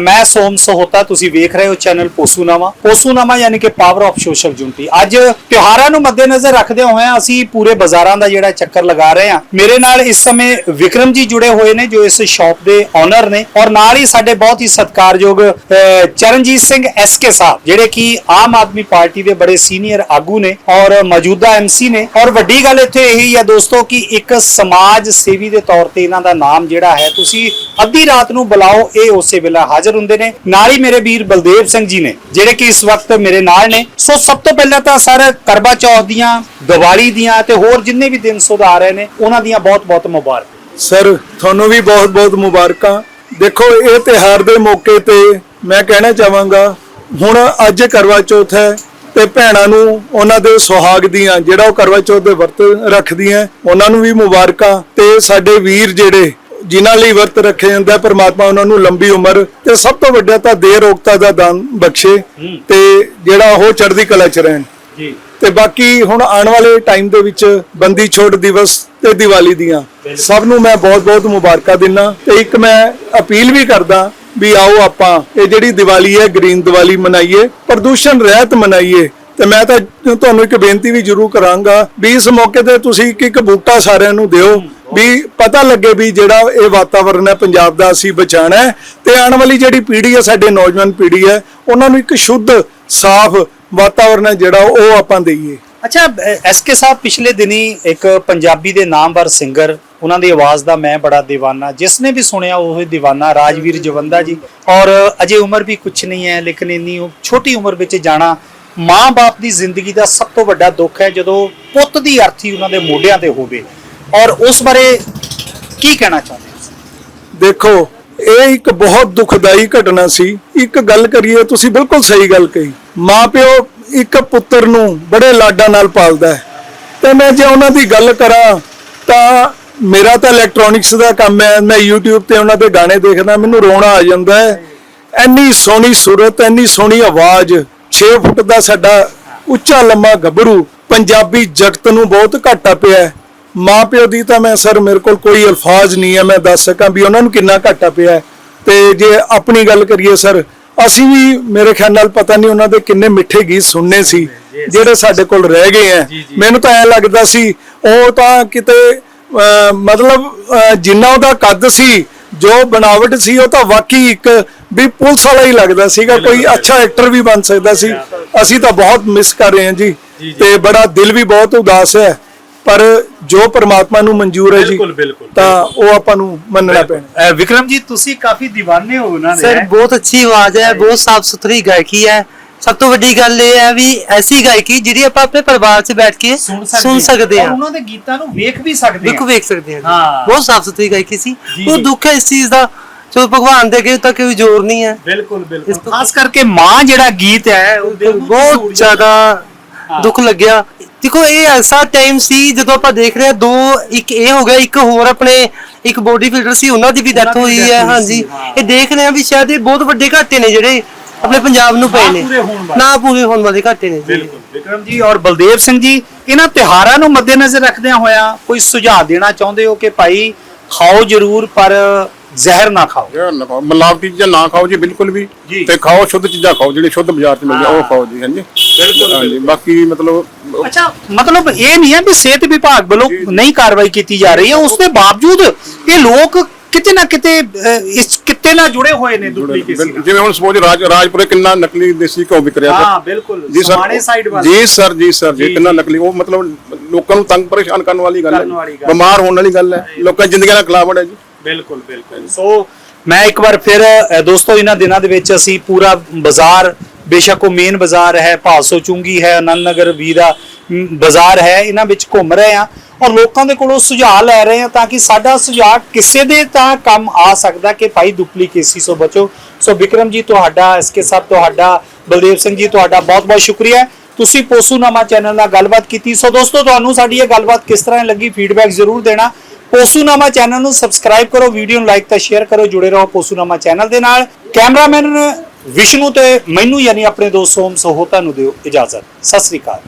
ਮੈਂ ਸੋਮ ਸਹੋਤਾ, ਤੁਸੀਂ ਵੇਖ ਰਹੇ ਹੋ ਚੈਨਲ ਪੋਸੂਨਾਮਾ। ਪੋਸੂਨਾਮਾ ਯਾਨੀ ਕਿ ਪਾਵਰ ਆਫ ਸੋਸ਼ਲ ਜੁਨਟੀ ਅੱਜ ਤਿਉਹਾਰਾਂ ਨੂੰ ਮੱਦੇਨਜ਼ਰ ਰੱਖਦੇ ਹੋਏ ਅਸੀਂ ਪੂਰੇ ਬਾਜ਼ਾਰਾਂ ਦਾ ਜਿਹੜਾ ਚੱਕਰ ਲਗਾ ਰਹੇ ਹਾਂ। ਮੇਰੇ ਨਾਲ ਇਸ ਸਮੇਂ ਵਿਕਰਮ ਜੀ ਜੁੜੇ ਹੋਏ ਨੇ, ਜੋ ਇਸ ਸ਼ਾਪ ਦੇ ਓਨਰ ਨੇ ਔਰ ਨਾਲ ਹੀ ਸਾਡੇ ਬਹੁਤ ਹੀ ਸਤਿਕਾਰਯੋਗ ਚਰਨਜੀਤ ਸਿੰਘ ਐਸਕੇ ਸਾਹਿਬ, ਜਿਹੜੇ ਕਿ ਆਮ ਆਦਮੀ ਪਾਰਟੀ ਦੇ ਬੜੇ ਸੀਨੀਅਰ ਆਗੂ ਨੇ ਔਰ ਮੌਜੂਦਾ ਐਮਸੀ ਨੇ। ਔਰ ਵੱਡੀ ਗੱਲ ਇੱਥੇ ਇਹੀ ਹੈ ਦੋਸਤੋ ਕਿ ਇੱਕ ਸਮਾਜ ਸੇਵੀ ਦੇ ਤੌਰ ਤੇ ਇਹਨਾਂ ਦਾ ਨਾਮ ਜਿਹੜਾ ਹੈ, ਤੁਸੀਂ ਅੱਧੀ ਰਾਤ ਨੂੰ ਬੁਲਾਓ, ਇਹ ਉਸੇ ਵੇਲੇ ਹਾਜ਼ਰ ਹੁੰਦੇ ਨੇ। ਨਾਲ ਹੀ ਮੇਰੇ ਵੀਰ ਬਲਦੇਵ ਸਿੰਘ ਜੀ ਨੇ, ਜਿਹੜੇ ਕਿ ਇਸ ਵਕਤ ਮੇਰੇ ਨਾਲ ਨੇ। ਸੋ ਸਭ ਤੋਂ ਪਹਿਲਾਂ ਤਾਂ ਸਰ ਕਰਵਾ ਚੌਥ ਦੀਆਂ, ਦੀਵਾਲੀ ਦੀਆਂ ਤੇ ਹੋਰ ਜਿੰਨੇ ਵੀ ਦਿਨ ਸੁਧਾਰ ਰਹੇ ਨੇ, ਉਹਨਾਂ ਦੀਆਂ ਬਹੁਤ ਬਹੁਤ ਮੁਬਾਰਕ। ਸਰ, ਤੁਹਾਨੂੰ ਵੀ ਬਹੁਤ ਬਹੁਤ ਮੁਬਾਰਕਾਂ। ਦੇਖੋ, ਇਹ ਤਿਹਾਰ ਦੇ ਮੌਕੇ ਤੇ ਮੈਂ ਕਹਿਣਾ ਚਾਹਾਂਗਾ, ਹੁਣ ਅੱਜ ਕਰਵਾ ਚੌਥ ਹੈ ਤੇ ਭੈਣਾਂ ਨੂੰ ਉਹਨਾਂ ਦੇ ਸੁਹਾਗ ਦੀਆਂ, ਜਿਹੜਾ ਉਹ ਕਰਵਾ ਚੌਥ ਦੇ ਵਰਤ ਰੱਖਦੀਆਂ, ਉਹਨਾਂ ਨੂੰ ਵੀ ਮੁਬਾਰਕਾਂ ਤੇ ਸਾਡੇ ਵੀਰ ਜਿਹੜੇ ਜਿਨ੍ਹਾਂ ਲਈ ਵਰਤ ਰੱਖੇ ਜਾਂਦਾ ਹੈ, ਪ੍ਰਮਾਤਮਾ ਉਹਨਾਂ ਨੂੰ ਲੰਬੀ ਉਮਰ ਤੇ ਸਭ ਤੋਂ ਵੱਡਾ ਤਾਂ ਦੇਰ ਰੋਗਤਾ ਦਾ ਦਾਨ ਬਖਸ਼ੇ ਤੇ ਜਿਹੜਾ ਉਹ ਚੜ੍ਹਦੀ ਕਲਾ ਚ ਰਹਿਣ। ਜੀ। ਤੇ ਬਾਕੀ ਹੁਣ ਆਉਣ ਵਾਲੇ ਟਾਈਮ ਦੇ ਵਿੱਚ ਬੰਦੀ ਛੋੜ ਦਿਵਸ ਤੇ ਦੀਵਾਲੀ ਦੀਆਂ ਸਭ ਨੂੰ ਮੈਂ ਬਹੁਤ-ਬਹੁਤ ਮੁਬਾਰਕਾਂ ਦਿੰਦਾ ਤੇ ਇੱਕ ਮੈਂ ਅਪੀਲ ਵੀ ਕਰਦਾ ਵੀ ਆਓ ਆਪਾਂ ਇਹ ਜਿਹੜੀ ਦੀਵਾਲੀ ਹੈ ਗ੍ਰੀਨ ਦੀਵਾਲੀ ਮਨਾਈਏ ਪ੍ਰਦੂਸ਼ਣ ਰਹਿਤ ਮਨਾਈਏ। ਤੇ ਮੈਂ ਤਾਂ ਤੁਹਾਨੂੰ ਇੱਕ ਬੇਨਤੀ ਵੀ ਜ਼ਰੂਰ ਕਰਾਂਗਾ ਵੀ ਇਸ ਮੌਕੇ ਤੇ ਤੁਸੀਂ ਇੱਕ ਇੱਕ ਬੂਟਾ ਸਾਰਿਆਂ ਨੂੰ ਦਿਓ। ਵੀ ਪਤਾ ਲੱਗੇ ਵੀ ਜਿਹੜਾ ਇਹ ਵਾਤਾਵਰਨ ਹੈ, ਪੰਜਾਬ ਦਾ ਅਸੀਂ ਬਚਾਣਾ ਤੇ ਆਉਣ ਵਾਲੀ ਜਿਹੜੀ ਪੀੜ੍ਹੀ ਹੈ, ਸਾਡੇ ਨੌਜਵਾਨ ਪੀੜ੍ਹੀ ਹੈ, ਉਹਨਾਂ ਨੂੰ ਇੱਕ ਸ਼ੁੱਧ, ਸਾਫ਼ ਵਾਤਾਵਰਨ ਹੈ ਜਿਹੜਾ ਉਹ ਆਪਾਂ ਦੇਈਏ। ਅੱਛਾ ਐਸਕੇ ਸਾਹਿਬ ਪਿਛਲੇ ਦਿਨੀ ਇੱਕ ਪੰਜਾਬੀ ਦੇ ਨਾਮਵਰ ਸਿੰਗਰ, ਉਹਨਾਂ ਦੀ ਆਵਾਜ਼ ਦਾ ਮੈਂ ਬੜਾ دیਵਾਨਾ, ਜਿਸ ਨੇ ਵੀ ਸੁਣਿਆ ਉਹ دیਵਾਨਾ, ਰਾਜਵੀਰ ਜਵੰਦਾ ਜੀ। ਔਰ ਅਜੇ ਉਮਰ ਵੀ ਕੁਛ ਨਹੀਂ ਹੈ, ਲੇਕਿਨ ਇੰਨੀ ਛੋਟੀ ਉਮਰ ਵਿੱਚ ਜਾਣਾ ਮਾਂ-ਬਾਪ ਦੀ ਜ਼ਿੰਦਗੀ ਦਾ ਸਭ ਤੋਂ ਵੱਡਾ ਦੁੱਖ ਹੈ, ਜਦੋਂ ਪੁੱਤ ਦੀ ਅਰਥੀ ਉਹਨਾਂ ਦੇ ਮੋਢਿਆਂ ਤੇ ਹੋਵੇ। ਔਰ ਉਸ ਬਾਰੇ ਕੀ ਕਹਿਣਾ ਚਾਹੁੰਦੇ ਹੋ? ਦੇਖੋ, ਇਹ ਇੱਕ ਬਹੁਤ ਦੁਖਦਾਈ ਘਟਨਾ ਸੀ। ਇੱਕ ਗੱਲ ਕਰੀਏ, ਤੁਸੀਂ ਬਿਲਕੁਲ ਸਹੀ ਗੱਲ ਕਹੀ। ਮਾਪਿਓ ਇੱਕ ਪੁੱਤਰ ਨੂੰ ਬੜੇ ਲਾਡਾਂ ਨਾਲ ਪਾਲਦਾ ਹੈ। ਤੇ ਮੈਂ ਜੇ ਉਹਨਾਂ ਦੀ ਗੱਲ ਕਰਾਂ, ਤਾਂ ਮੇਰਾ ਤਾਂ ਇਲੈਕਟ੍ਰੋਨਿਕਸ ਦਾ ਕੰਮ ਹੈ। ਮੈਂ YouTube ਤੇ ਉਹਨਾਂ ਦੇ ਗਾਣੇ ਦੇਖਦਾ, ਮੈਨੂੰ ਰੋਣਾ ਆ ਜਾਂਦਾ ਹੈ। ਇੰਨੀ ਸੋਹਣੀ ਸੂਰਤ, ਇੰਨੀ ਸੋਹਣੀ ਆਵਾਜ਼ 6 ਫੁੱਟ ਦਾ ਸਾਡਾ ਉੱਚਾ ਲੰਮਾ ਗੱਭਰੂ, ਪੰਜਾਬੀ ਜਗਤ ਨੂੰ ਬਹੁਤ ਘਾਟਾ ਪਿਆ ਮਾਂ ਪਿਓ ਦੀ ਤਾਂ ਮੈਂ ਸਰ ਮੇਰੇ ਕੋਲ ਕੋਈ ਅਲਫਾਜ਼ ਨਹੀਂ ਹੈ ਮੈਂ ਦੱਸ ਸਕਾਂ ਵੀ ਉਹਨਾਂ ਨੂੰ ਕਿੰਨਾ ਘਾਟਾ ਪਿਆ ਹੈ। ਤੇ ਜੇ ਆਪਣੀ ਗੱਲ ਕਰੀਏ ਸਰ ਅਸੀਂ ਵੀ ਮੇਰੇ ਖਿਆਲ ਨਾਲ ਪਤਾ ਨਹੀਂ ਉਹਨਾਂ ਦੇ ਕਿੰਨੇ ਮਿੱਠੇ ਗੀਤ ਸੁਣਨੇ ਸੀ ਜਿਹੜੇ ਸਾਡੇ ਕੋਲ ਰਹਿ ਗਏ ਆ ਮੈਨੂੰ ਤਾਂ ਐ ਲੱਗਦਾ ਸੀ ਉਹ ਤਾਂ ਕਿਤੇ ਮਤਲਬ ਜਿੰਨਾ ਉਹਦਾ ਕੱਦ ਸੀ ਜੋ ਬਣਾਵਟ ਸੀ ਉਹ ਤਾਂ ਵਾਕਈ ਇੱਕ ਵੀ ਪੁਲਿਸ ਵਾਲਾ ਹੀ ਲੱਗਦਾ ਸੀਗਾ ਕੋਈ ਅੱਛਾ ਐਕਟਰ ਵੀ ਬਣ ਸਕਦਾ ਸੀ। ਅਸੀਂ ਤਾਂ ਬਹੁਤ ਮਿਸ ਕਰ ਰਹੇ ਹਾਂ ਜੀ। ਤੇ ਬੜਾ ਦਿਲ ਵੀ ਬਹੁਤ ਉਦਾਸ ਹੈ। ਪਰ ਜੋ ਪ੍ਰਮਾਤਮਾ ਨੂੰ ਮਨਜ਼ੂਰ ਹੈ ਜੀ ਬਿਲਕੁਲ, ਬਿਲਕੁਲ, ਤਾਂ ਉਹ ਆਪਾਂ ਨੂੰ ਮੰਨਣਾ ਪੈਣਾ। ਅ, ਵਿਕਰਮ ਜੀ ਤੁਸੀਂ ਕਾਫੀ دیਵਾਨੇ ਹੋ ਉਹਨਾਂ ਦੇ। ਸਰ ਹੈਂ? ਬਹੁਤ ਅੱਛੀ ਆਵਾਜ਼ ਹੈ ਬਹੁਤ ਸਾਫ਼ ਸੁਥਰੀ ਗਾਇਕੀ ਹੈ। ਸਭ ਤੋਂ ਵੱਡੀ ਗੱਲ ਇਹ ਹੈ ਵੀ ਐਸੀ ਗਾਇਕੀ ਜਿਹੜੀ ਆਪਾਂ ਆਪਣੇ ਪਰਿਵਾਰ 'ਚ ਬੈਠ ਕੇ ਸੁਣ ਸਕਦੇ ਔਰ ਹਾਂ। ਉਹਨਾਂ ਦੇ ਗੀਤਾਂ ਨੂੰ ਵੇਖ ਵੀ ਸਕਦੇ ਦੁੱਖ ਹਾਂ। ਵੇਖ ਸਕਦੇ ਹਾਂ ਹਾਂ। ਬਹੁਤ ਸਾਫ਼ ਸੁਥਰੀ ਗਾਇਕੀ ਸੀ। ਜੀ, ਉਹ। ਦੁੱਖ ਹੈ ਇਸ ਚੀਜ਼ ਦਾ ਜੋ ਭਗਵਾਨ ਦੇ ਅੱਗੇ ਤਾਂ ਕੋਈ ਜ਼ੋਰ ਨਹੀਂ ਹੈ। ਬਿਲਕੁਲ ਬਿਲਕੁਲ। ਤੋਂ- ਖਾਸ ਕਰਕੇ ਮਾਂ ਜਿਹੜਾ ਗੀਤ ਹੈ ਉਹ ਦਿਲ ਨੂੰ ਛੂਹ ਬਹੁਤ ਜਾਂਦਾ। ਜ਼ਿਆਦਾ ਦੁੱਖ ਲੱਗਿਆ। ਦੇਖੋ ਇਹ ਐਸਾ ਟਾਈਮ ਸੀ ਜਦੋਂ ਆਪਾਂ ਦੇਖ ਰਹੇ ਹਾਂ ਦੋ ਇੱਕ ਇਹ ਹੋ ਗਿਆ ਇੱਕ ਹੋਰ ਆਪਣੇ ਇੱਕ ਬੋਡੀ ਫਿਲਟਰ ਸੀ ਉਹਨਾਂ ਦੀ ਵੀ ਡੈਥ ਹੋਈ ਹੈ ਹਾਂਜੀ। ਇਹ ਦੇਖ ਰਹੇ ਹਾਂ ਵੀ ਸ਼ਾਇਦ ਇਹ ਬਹੁਤ ਵੱਡੇ ਘਾਟੇ ਨੇ ਜਿਹੜੇ ਆਪਣੇ ਪੰਜਾਬ ਨੂੰ ਪਏ ਨਾ। ਨੇ ਪੂਰੇ ਹੋਣ ਵਾਲੇ। ਘਾਟੇ ਨੇ ਜੀ। ਬਿਲਕੁਲ। ਵਿਕਰਮ ਜੀ ਔਰ ਬਲਦੇਵ ਸਿੰਘ ਜੀ ਇਹਨਾਂ ਤਿਹਾਰਾਂ ਨੂੰ ਮੱਦੇਨਜ਼ਰ ਰੱਖਦਿਆਂ ਹੋਇਆਂ ਕੋਈ ਸੁਝਾਅ ਦੇਣਾ ਚਾਹੁੰਦੇ ਹੋ ਕਿ ਭਾਈ ਖਾਓ ਜ਼ਰੂਰ ਪਰ ਜ਼ਹਿਰ ਨਾ ਖਾਓ? ਯਾਰ ਨਾ ਖਾਓ। ਮਿਲਾਵਟੀ ਚੀਜ਼ਾਂ ਨਾ ਖਾਓ ਜੀ ਬਿਲਕੁਲ ਵੀ। ਤੇ ਖਾਓ ਸ਼ੁੱਧ ਚੀਜ਼ਾਂ ਖਾਓ ਜਿਹੜੀ ਸ਼ੁੱਧ ਬਾਜ਼ਾਰ 'ਚ ਮਿਲਦੀਆਂ ਉਹ ਖਾਓ ਜੀ ਹਾਂਜੀ। ਬਿਲਕੁਲ, ਹਾਂਜੀ ਬਾਕੀ ਮਤਲਬ ਅੱਛਾ ਮਤਲਬ ਇਹ ਨਹੀਂ ਹੈ ਵੀ ਸਿਹਤ ਵਿਭਾਗ ਵੱਲੋਂ ਨਹੀਂ ਕਾਰਵਾਈ ਕੀਤੀ ਜਾ ਰਹੀ ਹੈ ਉਸ ਦੇ ਬਾਵਜੂਦ ਇਹ ਲੋਕ ਕਿਤੇ ਨਾ ਕਿਤੇ ਅਹ, ਇਸ ਕਿਤੇ ਨਾਲ ਜੁੜੇ ਹੋਏ ਨੇ ਨਾਲ। ਜਿਵੇਂ ਹੁਣ ਸਪੋਜ਼ ਰਾਜ ਰਾਜਪੁਰੇ ਕਿੰਨਾ ਨਕਲੀ ਦੇਸੀ ਘਿਓ ਵਿਕ ਰਿਹਾ। ਹਾਂ ਬਿਲਕੁਲ ਜੀ ਸਰ ਸਮਾਣੇ ਸਾਈਡ ਵੱਲ। ਜੀ ਸਰ ਜੀ ਸਰ ਜੀ, ਕਿੰਨਾ ਨਕਲੀ ਉਹ ਮਤਲਬ ਲੋਕਾਂ ਨੂੰ ਤੰਗ ਪਰੇਸ਼ਾਨ ਕਰਨ ਵਾਲੀ ਗੱਲ ਹੈ ਕਰਨ ਵਾਲੀ ਜੀ। ਗੱਲ। ਬਿਮਾਰ ਹੋਣ ਵਾਲੀ ਗੱਲ ਹੈ। ਲੋਕਾਂ ਦੀ ਜ਼ਿੰਦਗੀ ਨਾਲ ਖਿਲਾਫੜ ਹੈ ਜੀ। ਬਿਲਕੁਲ ਬਿਲਕੁਲ। ਸੋ ਮੈਂ ਇੱਕ ਵਾਰ ਫਿਰ ਅ, ਦੋਸਤੋ ਇਹਨਾਂ ਦਿਨਾਂ ਦੇ ਵਿੱਚ ਅਸੀਂ ਪੂਰਾ ਬਾਜ਼ਾਰ ਬੇਸ਼ੱਕ ਉਹ ਮੇਨ ਬਾਜ਼ਾਰ ਹੈ ਭਾਸੋ ਚੁੰਗੀ ਹੈ ਆਨੰਦ ਨਗਰ ਵੀ ਦਾ ਬਾਜ਼ਾਰ ਹੈ, ਇਹਨਾਂ ਵਿੱਚ ਘੁੰਮ ਰਹੇ ਆ ਔਰ ਲੋਕਾਂ ਦੇ ਕੋਲੋਂ ਸੁਝਾਅ ਲੈ ਰਹੇ ਆ ਤਾਂ ਕਿ ਸਾਡਾ ਸੁਝਾਅ ਕਿਸੇ ਦੇ ਤਾਂ ਕੰਮ ਆ ਸਕਦਾ ਕਿ ਭਾਈ ਡੁਪਲੀਕੇਸੀ ਸੋ ਬਚੋ, ਸੋ ਵਿਕਰਮ ਜੀ, ਤੁਹਾਡਾ ਐਸਕੇ ਸਾਹਿਬ ਤੁਹਾਡਾ, ਬਲਦੇਵ ਸਿੰਘ ਜੀ, ਤੁਹਾਡਾ ਬਹੁਤ ਬਹੁਤ ਸ਼ੁਕਰੀਆ। ਤੁਸੀਂ ਪੋਸੂਨਾਮਾ ਚੈਨਲ ਨਾਲ ਗੱਲਬਾਤ ਕੀਤੀ। ਸੋ ਦੋਸਤੋ, ਤੁਹਾਨੂੰ ਸਾਡੀ ਇਹ ਗੱਲਬਾਤ ਕਿਸ ਤਰ੍ਹਾਂ ਲੱਗੀ ਫੀਡਬੈਕ ਜ਼ਰੂਰ ਦੇਣਾ। ਪੋਸੂਨਾਮਾ ਚੈਨਲ ਨੂੰ ਸਬਸਕ੍ਰਾਈਬ ਕਰੋ ਵੀਡੀਓ ਨੂੰ ਲਾਈਕ ਤੇ ਸ਼ੇਅਰ ਕਰੋ, ਜੁੜੇ ਰਹੋ ਪੋਸੂਨਾਮਾ ਚੈਨਲ ਦੇ ਨਾਲ। ਕੈਮਰਾਮੈਨ ਵਿਸ਼ਨੂੰ ਤੇ ਮੈਨੂੰ ਯਾਨੀ ਆਪਣੇ ਦੋਸਤ ਸੋਮ ਸਹੋਤਾ ਨੂੰ ਦਿਓ ਇਜਾਜ਼ਤ। ਸਤਿ ਸ੍ਰੀ ਅਕਾਲ।